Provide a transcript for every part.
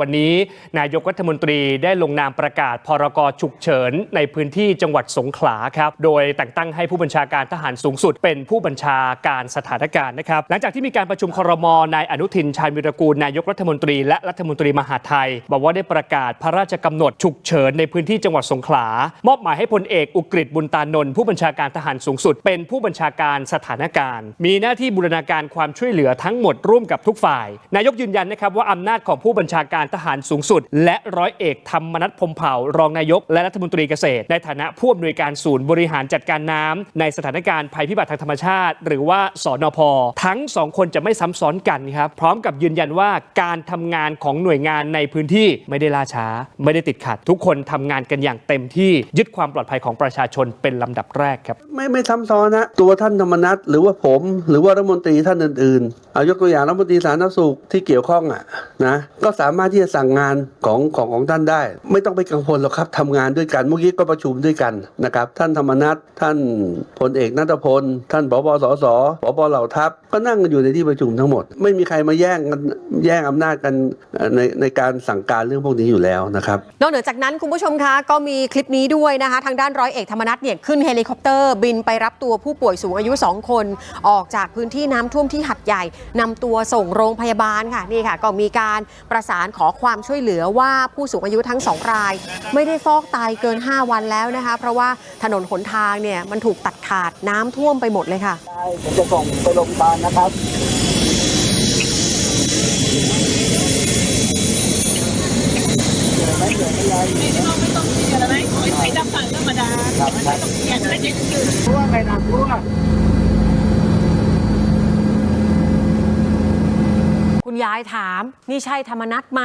วันนี้นายกรัฐมนตรีได้ลงนามประกาศพรกฉุกเฉิน ในพื้นที่จังหวัดสงขลาครับ โดยแต่งตั้งให้ผู้บัญชาการทหารสูงสุด เป็นผู้บัญชาการสถานการณ์นะครับ หลังจากที่มีการประชุมครมนายอนุทินชาญวิรกูลนายกรัฐมนตรีและรัฐมนตรีมหาไทย บอกว่าได้ประกาศพระราชกำหนดฉุกเฉินในพื้นที่จังหวัดสงขลามอบหมายให้พลเอกอุกฤษบุญตานนท์ผู้บัญชาการทหารสูงสุด เป็นผู้บัญชาการสถานการณ์ มีหน้าที่บูรณาการความช่วยเหลือทั้งหมดร่วมกับทุกฝ่าย นายกยืนยันนะครับว่าอำนาจของผู้บัญชาการทหารสูงสุด และร้อยเอกธรรมนัฐพมเผ่ารองนายก และรัฐมนตรีเกษตร ในฐานะผู้อำนวยการศูนย์บริหารจัดการน้ำในสถานการณ์ภัยพิบัติทางธรรมชาติ หรือว่าสอนพทั้งสองคนจะไม่ซ้ำซ้อนกันครับพร้อมกับยืนยันว่าการทำงานของหน่วยงานในพื้นที่ไม่ได้ล่าช้า ไม่ได้ติดขัด ทุกคนทำงานกันอย่างเต็มที่ยึดความปลอดภัยของประชาชนเป็นลำดับแรกครับ ไม่ไม่ซ้ำซ้อนนะตัวท่านธรรมนัฐหรือว่าผม หรือว่ารัฐมนตรีท่านอื่นๆเอายกตัวอย่างรัฐมนตรีสาธารณสุขที่เกี่ยวข้องอะนะก็สามารถที่จะสั่งงานของของของท่านได้ ไม่ต้องไปกังวลหรอกครับทำงานด้วยกันเมื่อกี้ก็ประชุมด้วยกันนะครับ ท่านธรรมนัฐท่านพลเอกนัทพล ท่านผบสสผบเหล่าทัพ ก็นั่งกันอยู่ในที่ประชุมทั้งหมด ไม่มีใครมาแย่งกันแย่งอำนาจกันในในการสั่งการเรื่องพวกนี้อยู่แล้วนะครับนอกเหนือจากนั้นคุณผู้ชมคะก็มีคลิปนี้ด้วยนะคะ ทางด้านร้อยเอกธรรมนัฐเนี่ยขึ้นเฮลิคอปเตอร์ บินไปรับตัวผู้ป่วยสูงอายุ 2 คน ออกจากพื้นที่น้ำท่วมที่หัดใหญ่นำตัวส่งโรงพยาบาลค่ะนี่ค่ะ ก็มีการประสานขอความช่วยเหลือว่าผู้สูงอายุทั้งสองราย ไม่ได้ฟอกไตเกิน 5 วันแล้วนะคะ เพราะว่าถนนหนทางเนี่ยมันถูกตัดขาดน้ำท่วมไปหมดเลยค่ะผมจะส่งไปโรงพยาบาลนะครับไม่ต้องไม่ต้องเคลียร์แล้วไหมขอให้ใช้ดับฝันธรรมดาไม่ต้องเคลียร์ไม่เจ็บจืดรั่วไปน้ำรั่วคุ ยายถาม นี่ใช่ธรรมนัตไหม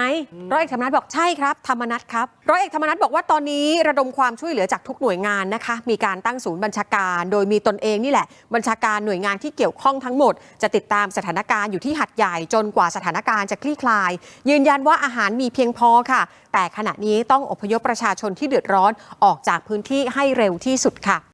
ร้อยเอกธรรมนัฐบอกใช่ครับ ธรรมนัตครับร้อยเอกธรรมนัฐบอกว่าตอนนี้ระดมความช่วยเหลือจากทุกหน่วยงานนะคะ มีการตั้งศูนย์บัญชาการ โดยมีตนเองนี่แหละ บัญชาการหน่วยงานที่เกี่ยวข้องทั้งหมด จะติดตามสถานการณ์อยู่ที่หัดใหญ่จนกว่าสถานการณ์จะคลี่คลาย ยืนยันว่าอาหารมีเพียงพอค่ะ แต่ขณะนี้ต้องอพยพประชาชนที่เดือดร้อนออกจากพื้นที่ให้เร็วที่สุดค่ะ